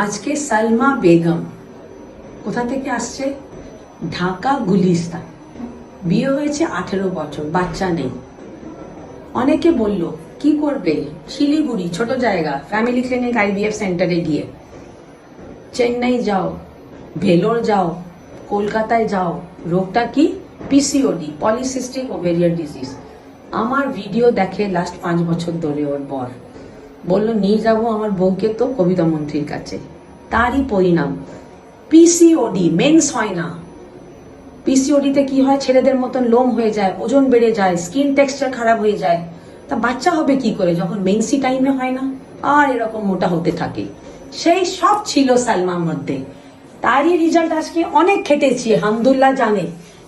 আজকে সালমা বেগম কোথা থেকে আসছে? ঢাকা গুলিস্তান। বিয়ে হয়েছে আঠেরো বছর, বাচ্চা নেই। অনেকে বলল, কি করবে? শিলিগুড়ি, ছোট জায়গা ফ্যামিলি ক্লিনিক আইভিএফ সেন্টারে গিয়ে। চেন্নাই যাও, ভেলোর যাও, কলকাতায় যাও। রোগটা কি? পিসিওডি পলিসিস্টিক ওভেরিয়ান ডিজিজ আমার ভিডিও দেখে লাস্ট পাঁচ বছর ধরে ওর বর। বলল, নিয়ে যাব আমার বউকে তো কবিতা মন্ত্রীর কাছে। তারই পরিণাম। পিসিওডি মেন্স হয় না পিসিওডিতে কি হয়? ছেলেদের মতন লোম হয়ে যায়, ওজন বেড়ে যায় স্কিন টেক্সচার খারাপ হয়ে যায়। তা বাচ্চা হবে কি করে? যখন মেন্সি টাইমে হয় না, আর এরকম মোটা হতে থাকে। সেই সব ছিল সালমার মধ্যে। তারই রেজাল্ট আজকে অনেক খেটেছি, হামদুল্লাহ জানে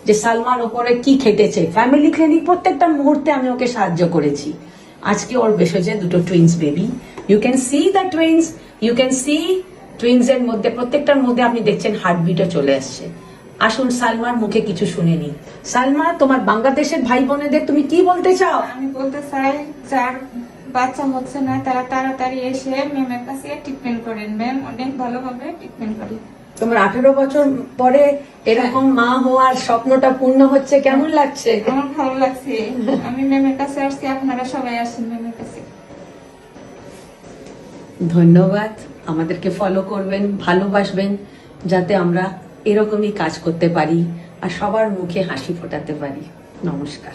যে সালমার ওপরে কি খেটেছে। ফ্যামিলি ক্লিনিক প্রত্যেকটা মুহূর্তে আমি ওকে সাহায্য করেছি। আজকে ওর বেসেছে দুটো twins baby you can see the twins you can see twins এর মধ্যে, প্রত্যেকটার মধ্যে আপনি দেখছেন হার্টবিটও চলে আসছে। আসুন সালমার মুখে কিছু শুনেনি সালমা, তোমার বাংলাদেশের ভাই বোনেদের তুমি কি বলতে চাও? আমি বলতে চাই, যার বাচ্চা হচ্ছে না, তারা তাড়াতাড়ি এসে ম্যামের কাছে ট্রিটমেন্ট করেন ম্যাম অনেক ভালোভাবে ট্রিটমেন্ট করেন তোমার আঠেরো বছর পরে এরকম মা হওয়ার স্বপ্নটা পূর্ণ হচ্ছে কেমন লাগছে? আমার ভালো লাগছে। আমি ম্যামের কাছে আসছি আপনারা সবাই আসেন ম্যামের কাছে। ধন্যবাদ আমাদেরকে ফলো করবেন ভালোবাসবেন যাতে আমরা এরকমই কাজ করতে পারি আর সবার মুখে হাসি ফোটাতে পারি। নমস্কার।